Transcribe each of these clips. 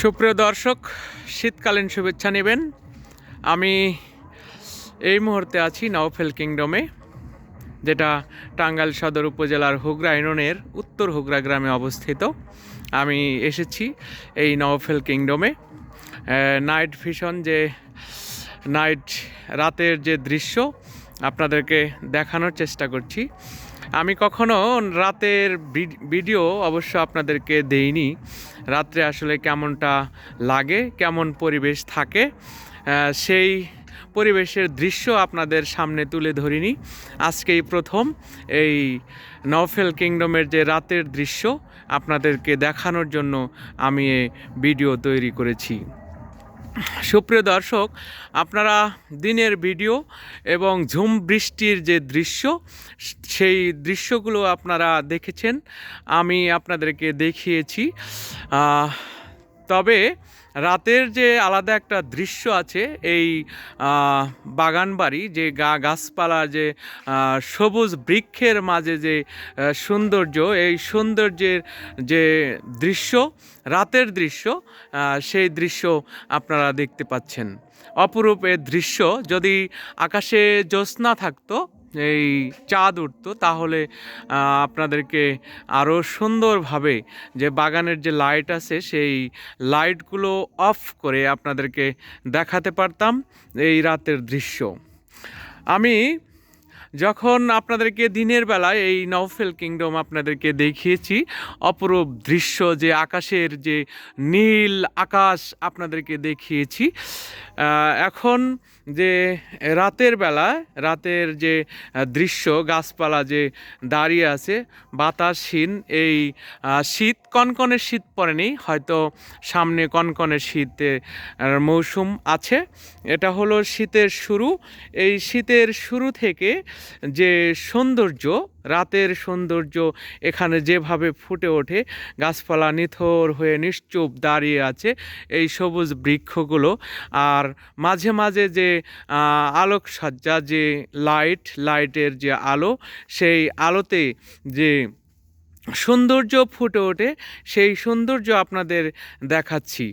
সুপ্রিয় দর্শক, শীতকালীন শুভেচ্ছা নেবেন। আমি এই মুহূর্তে আছি নওফেল কিংডমে, যেটা টাঙ্গাইল সদর উপজেলার হুগরা ইউনিয়নের উত্তর হুগরা গ্রামে অবস্থিত। আমি এসেছি এই নওফেল কিংডমে। নাইট ভিশন যে নাইট রাতের যে দৃশ্য, আপনাদেরকে দেখানোর চেষ্টা করছি। আমি কখনো রাতের ভিড- ভিডিও অবশ্য আপনাদেরকে দেইনি। রাত্রে আসলে কেমনটা লাগে, কেমন পরিবেশ থাকে সেই পরিবেশের দৃশ্য আপনাদের সামনে তুলে ধরিনি। আজকেই প্রথম এই নওফেল কিংডমের যে রাতের দৃশ্য আপনাদেরকে দেখানোর জন্য আমি ভিডিও তৈরি করেছি। সুপ্রিয় দর্শক, আপনারা দিনের ভিডিও এবং ঝুম বৃষ্টির যে দৃশ্য, সেই দৃশ্যগুলো আপনারা দেখেছেন। আমি আপনাদেরকে দেখিয়েছি। তবে রাতের যে আলাদা একটা দৃশ্য আছে, এই বাগান বাড়ি যে গা, গাছপালা, যে সবুজ বৃক্ষের মাঝে যে সৌন্দর্য, এই সৌন্দর্যের যে দৃশ্য, রাতের দৃশ্য সেই দৃশ্য আপনারা দেখতে পাচ্ছেন। অপরূপ এ দৃশ্য, যদি আকাশে জ্যোৎস্না থাকতো এই চাঁদ উঠতো, তাহলে আপনাদেরকে আরও সুন্দরভাবে যে বাগানের যে লাইট আছে, সেই লাইটগুলো অফ করে আপনাদেরকে দেখাতে পারতাম এই রাতের দৃশ্য। আমি যখন আপনাদেরকে দিনের বেলায় এই নওফেল কিংডম আপনাদেরকে দেখিয়েছি, অপরূপ দৃশ্য যে আকাশের যে নীল আকাশ আপনাদেরকে দেখিয়েছি এখন যে রাতের বেলায় রাতের যে দৃশ্য, গাছপালা যে দাঁড়িয়ে আছে বাতাসহীন এই শীত, কনকনের শীত পড়েনি, হয়তো সামনে কনকনের শীতের মৌসুম আছে। এটা হলো শীতের শুরু। এই শীতের শুরু থেকে যে সৌন্দর্য রাতের সৌন্দর্য এখানে যেভাবে ফুটে ওঠে, গাছপালা নিথর হয়ে নিশ্চুপ দাঁড়িয়ে আছে এই সবুজ বৃক্ষগুলো। আর মাঝে মাঝে যে আলোকসজ্জা, যে লাইট, লাইটের যে আলো, সেই আলোতে যে সৌন্দর্য ফুটে ওঠে, সেই সৌন্দর্য আপনাদের দেখাচ্ছি।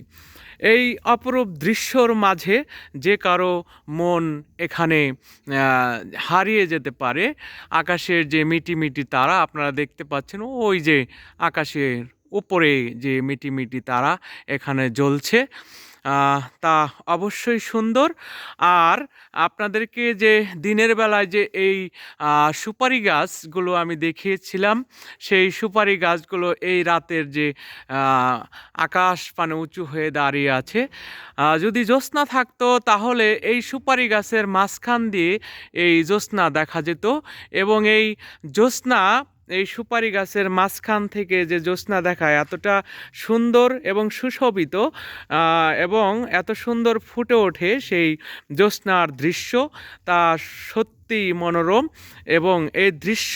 এই অপরূপ দৃশ্যর মাঝে যে কারও মন এখানে হারিয়ে যেতে পারে, আকাশের যে মিটি মিটি তারা, আপনারা দেখতে পাচ্ছেন, ওই যে আকাশের উপরে যে মিটি মিটি তারা এখানে জ্বলছে। তা অবশ্যই সুন্দর। আর আপনাদেরকে যে দিনের বেলায় যে এই সুপারি গাছগুলো আমি দেখিয়েছিলাম, সেই সুপারি গাছগুলো এই রাতের যে আকাশ পানে উঁচু হয়ে দাঁড়িয়ে আছে। যদি জ্যোৎস্না থাকতো তাহলে এই সুপারি গাছের মাঝখান দিয়ে এই জ্যোৎস্না দেখা যেত এবং এই জ্যোৎস্না এই সুপারি গাছের মাঝখান থেকে যে জ্যোৎস্না দেখায়, এতটা সুন্দর এবং সুশোভিত এবং এত সুন্দর ফুটে ওঠে সেই জ্যোৎস্নার দৃশ্য। তা সত্যি মনোরম এবং এই দৃশ্য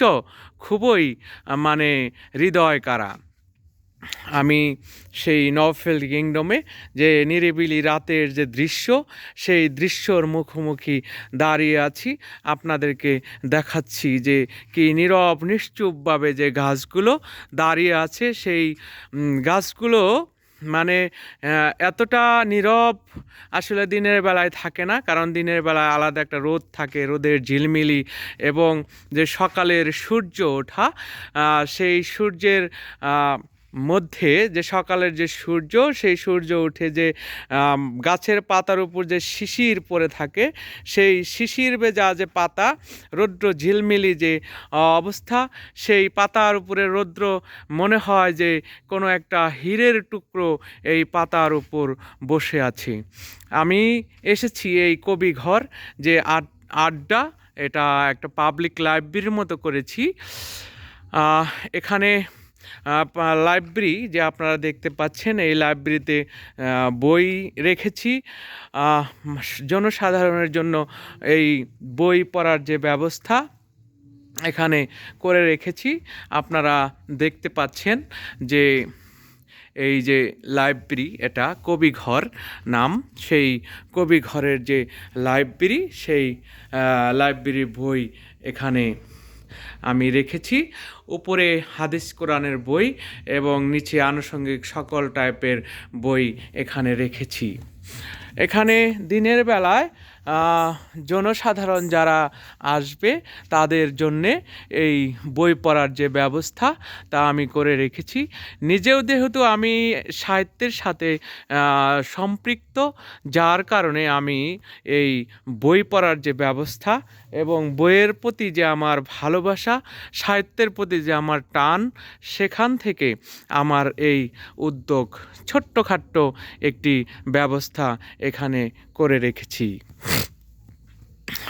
খুবই মানে হৃদয় কারা আমি সেই নভেল কিংডমে যে নিরিবিলি রাতের যে দৃশ্য, সেই দৃশ্যর মুখোমুখি দাঁড়িয়ে আছি। আপনাদেরকে দেখাচ্ছি যে কি নীরব, নিশ্চুপভাবে যে গাছগুলো দাঁড়িয়ে আছে, সেই গাছগুলো মানে এতটা নীরব আসলে দিনের বেলায় থাকে না, কারণ দিনের বেলায় আলাদা একটা রোদ থাকে, রোদের ঝিলমিলি এবং যে সকালের সূর্য ওঠা সেই সূর্যের মধ্যে যে সকালের যে সূর্য, সেই সূর্য উঠে যে গাছের পাতার উপর যে শিশির পড়ে থাকে, সেই শিশির বেজা যে পাতা, রৌদ্র ঝিলমিলি যে অবস্থা, সেই পাতার উপরে রৌদ্র মনে হয় যে কোনো একটা হীরের টুকরো এই পাতার উপর বসে আছে। আমি এসেছি এই কবি ঘর যে আড- আড্ডা, এটা একটা পাবলিক লাইব্রেরির মতো করেছি। এখানে লাইব্রেরি যে আপনারা দেখতে পাচ্ছেন এই লাইব্রেরিতে বই রেখেছি। জনসাধারণের জন্য এই বই পড়ার যে ব্যবস্থা এখানে করে রেখেছি। আপনারা দেখতে পাচ্ছেন যে এই যে লাইব্রেরি এটা কবি ঘর নাম। সেই কবি ঘরের যে লাইব্রেরি সেই আহ, লাইব্রেরির বই এখানে আমি রেখেছি। উপরে হাদিস কোরআনের বই এবং নিচে আনুষঙ্গিক সকল টাইপের বই এখানে রেখেছি। এখানে দিনের বেলায় জনসাধারণ যারা আসবে তাদের জন্যে এই বই পড়ার যে ব্যবস্থা তা আমি করে রেখেছি। নিজেও যেহেতু আমি সাহিত্যের সাথে সম্পৃক্ত, যার কারণে আমি এই বই পড়ার যে ব্যবস্থা এবং বইয়ের প্রতি যে আমার ভালোবাসা, সাহিত্যের প্রতি যে আমার টান, সেখান থেকে আমার এই উদ্যোগ ছোট্টখাট্ট একটি ব্যবস্থা এখানে করে রেখেছি।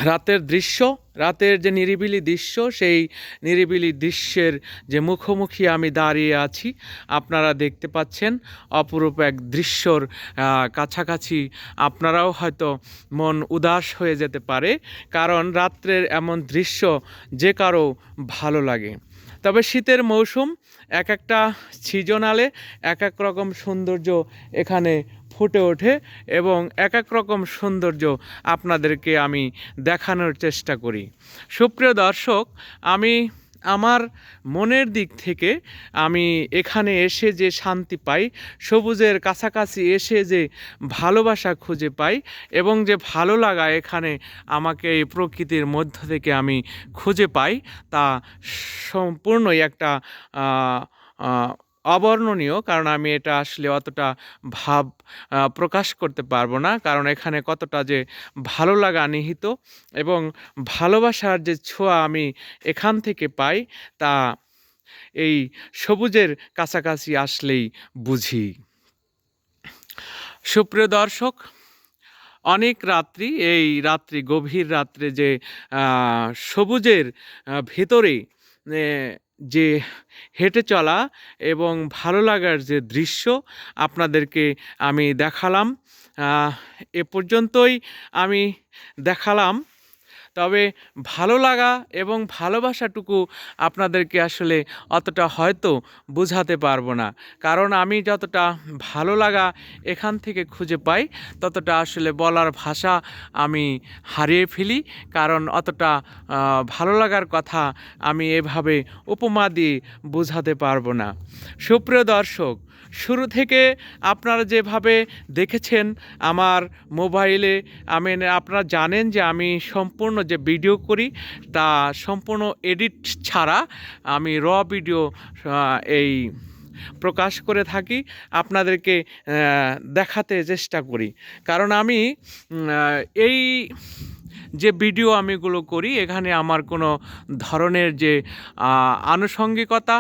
রাতের দৃশ্য, রাতের যে নিরিবিলি দৃশ্য, সেই নিরিবিলি দৃশ্যের যে মুখোমুখি আমি দাঁড়িয়ে আছি, আপনারা দেখতে পাচ্ছেন অপরূপ এক দৃশ্যর কাছাকাছি আপনারাও হয়তো মন উদাস হয়ে যেতে পারে, কারণ রাত্রের এমন দৃশ্য যে কারও ভালো লাগে। তবে শীতের মৌসুম এক একটা সিজনালে এক এক রকম সৌন্দর্য এখানে ফুটে ওঠে এবং এক এক রকম সৌন্দর্য আপনাদেরকে আমি দেখানোর চেষ্টা করি। সুপ্রিয় দর্শক, আমি আমার মনের দিক থেকে আমি এখানে এসে যে শান্তি পাই, সবুজের কাছাকাছি এসে যে ভালোবাসা খুঁজে পাই এবং যে ভালো লাগা এখানে আমাকে এই প্রকৃতির মধ্য থেকে আমি খুঁজে পাই, তা সম্পূর্ণই একটা অবর্ণনীয়, কারণ আমি এটা আসলে অতটা ভাব প্রকাশ করতে পারব না। কারণ এখানে কতটা যে ভালো লাগা নিহিত এবং ভালোবাসার যে ছোঁয়া আমি এখান থেকে পাই, তা এই সবুজের কাছাকাছি আসলেই বুঝি। সুপ্রিয় দর্শক, অনেক রাত্রি, এই রাত্রি, গভীর রাত্রে যে সবুজের ভেতরে যে হেঁটে চলা এবং ভালো লাগার যে দৃশ্য আপনাদেরকে আমি দেখালাম এ পর্যন্তই আমি দেখালাম। তবে ভালো লাগা এবং ভালোবাসাটুকু আপনাদেরকে আসলে অতটা হয়তো বোঝাতে পারব না। কারণ আমি যতটা ভালো লাগা এখান থেকে খুঁজে পাই, ততটা আসলে বলার ভাষা আমি হারিয়ে ফেলি। কারণ অতটা ভালো লাগার কথা আমি এভাবে উপমা দিয়ে বোঝাতে পারব না। সুপ্রিয় দর্শক শুরু থেকে আপনারা যেভাবে দেখেছেন আমার মোবাইলে, আমি আপনারা জানেন যে আমি সম্পূর্ণ যে ভিডিও করি, তা সম্পূর্ণ এডিট ছাড়া আমি র ভিডিও এই প্রকাশ করে থাকি, আপনাদেরকে দেখাতে চেষ্টা করি। কারণ আমি এই যে ভিডিও আমিগুলো করি, এখানে আমার কোনো ধরনের যে আনুষঙ্গিকতা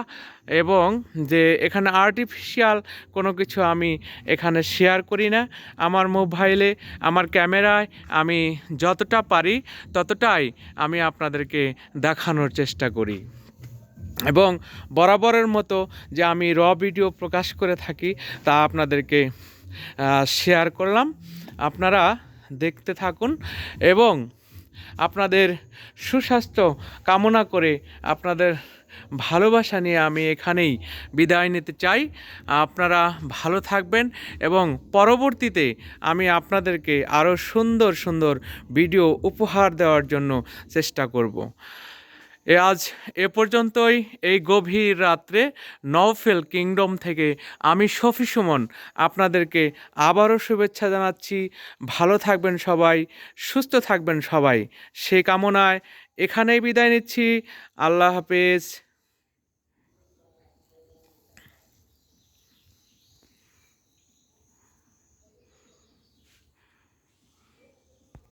এবং যে, এখানে আর্টিফিশিয়াল কোনো কিছু আমি এখানে শেয়ার করি না। আমার মোবাইলে আমার ক্যামেরায় আমি যতটা পারি, ততটাই আমি আপনাদেরকে দেখানোর চেষ্টা করি। এবং বরাবরের মতো যে আমি র ভিডিও প্রকাশ করে থাকি, তা আপনাদেরকে শেয়ার করলাম। আপনারা দেখতে থাকুন এবং আপনাদের সুস্বাস্থ্য কামনা করে আপনাদের ভালোবাসা নিয়ে আমি এখানেই বিদায় নিতে চাই। আপনারা ভালো থাকবেন এবং পরবর্তীতে আমি আপনাদেরকে আরও সুন্দর সুন্দর ভিডিও উপহার দেওয়ার জন্য চেষ্টা করব। এ আজ এ পর্যন্তই এই গভীর রাত্রে নওফেল কিংডম থেকে আমি শফি সুমন আপনাদেরকে আবারও শুভেচ্ছা জানাচ্ছি। ভালো থাকবেন সবাই, সুস্থ থাকবেন সবাই। সে কামনায় এখানেই বিদায় নিচ্ছি। আল্লাহ হাফেজ।